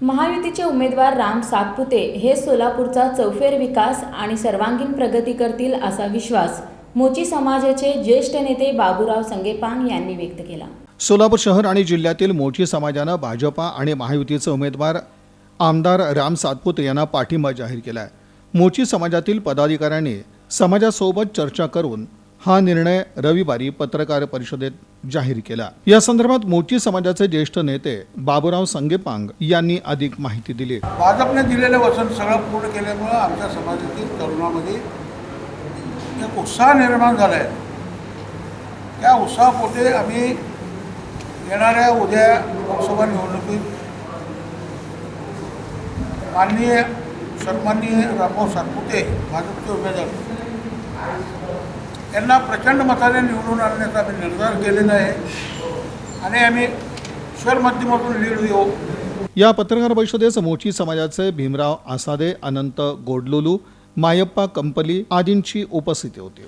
महायुतीचे उमेदवार राम सातपुते हे सोलापूरचा चौफेर विकास आणि सर्वांगीण प्रगती करतील असा विश्वास मोची समाजाचे ज्येष्ठ नेते बाबूराव संगेपान यांनी व्यक्त केला. सोलापूर शहर आणि जिल्ह्यातील मोची समाजानं भाजपा आणि महायुतीचे उमेदवार आमदार राम सातपुते यांना पाठिंबा जाहीर केला आहे मोची समाजातील पदाधिकाऱ्यांनी समाजासोबत चर्चा करून हा निर्णय रविवारी पत्रकार परिषदेत जाहीर केला. या संदर्भात मोची समाजाचे ज्येष्ठ नेते बाबूराव संगेपांग यांनी अधिक माहिती दिली. भाजपने दिलेलं वचन सगळं पूर्ण केल्यामुळं आमच्या समाजातील तरुणामध्ये एक उत्साह निर्माण झाला आहे त्या उत्साहापोटे आम्ही येणाऱ्या उद्या लोकसभा निवडणुकीत माननीय सन्माननीय रामभाऊ सातपुते भाजपचे उमेदवार यांना प्रचंड मताने निवडून आणण्याचा आम्ही निर्धार केलेला आहे. आणि आम्ही शहर माध्यमातून लीड देऊ या पत्रकार परिषदेस मोची समाजाचे भीमराव आसादे अनंत गोडलुलू मायप्पा कंपली आदींची उपस्थिती होती.